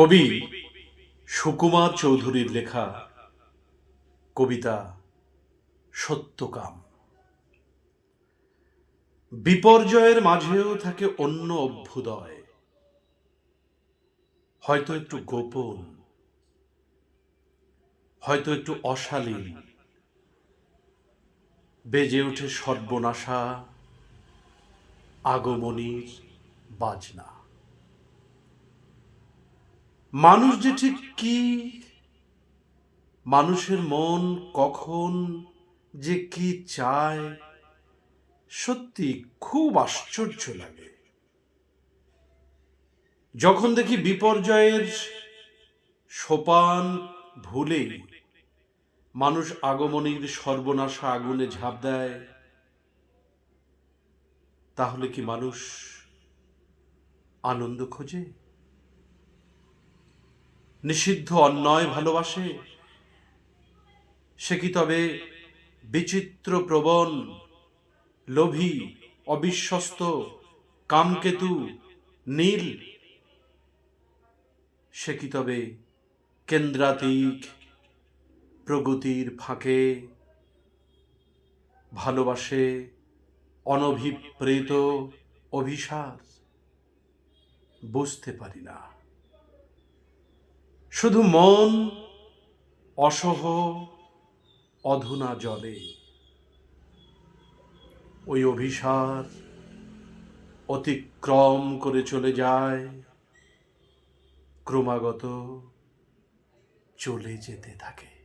কবি সুকুমার চৌধুরীর লেখা কবিতা সত্যকাম। বিপর্যয়ের মাঝেও থাকে অন্য অভ্যুদয়। হয়তো একটু গোপন, হয়তো একটু অশালীন, বেজে ওঠে সর্বনাশা আগমনীর বাজনা। মানুষ যে ঠিক কি? মানুষের মন কখন যে কি চায়? সত্যি খুব আশ্চর্য লাগে। যখন দেখি বিপর্যয়ের সোপান ভুলে মানুষ আগমনীর সর্বনাশা আগুনে ঝাঁপ দেয়, তাহলে কি মানুষ আনন্দ খোঁজে? নিষিদ্ধ অন্যায় ভালোবাসে? সে কি তবে বিচিত্র প্রবণ, লোভী, অবিশ্বস্ত, কামকেতু, নীল? সে কি তবে কেন্দ্রাতিক প্রগতির ফাঁকে ভালোবাসে অনভিপ্রেত অভিশাস বুঝতে পারি না। শুধু মন অসহ অধুনা জলে। ওই অভিসার অতিক্রম করে চলে যায়, ক্রমাগত চলে যেতে থাকে।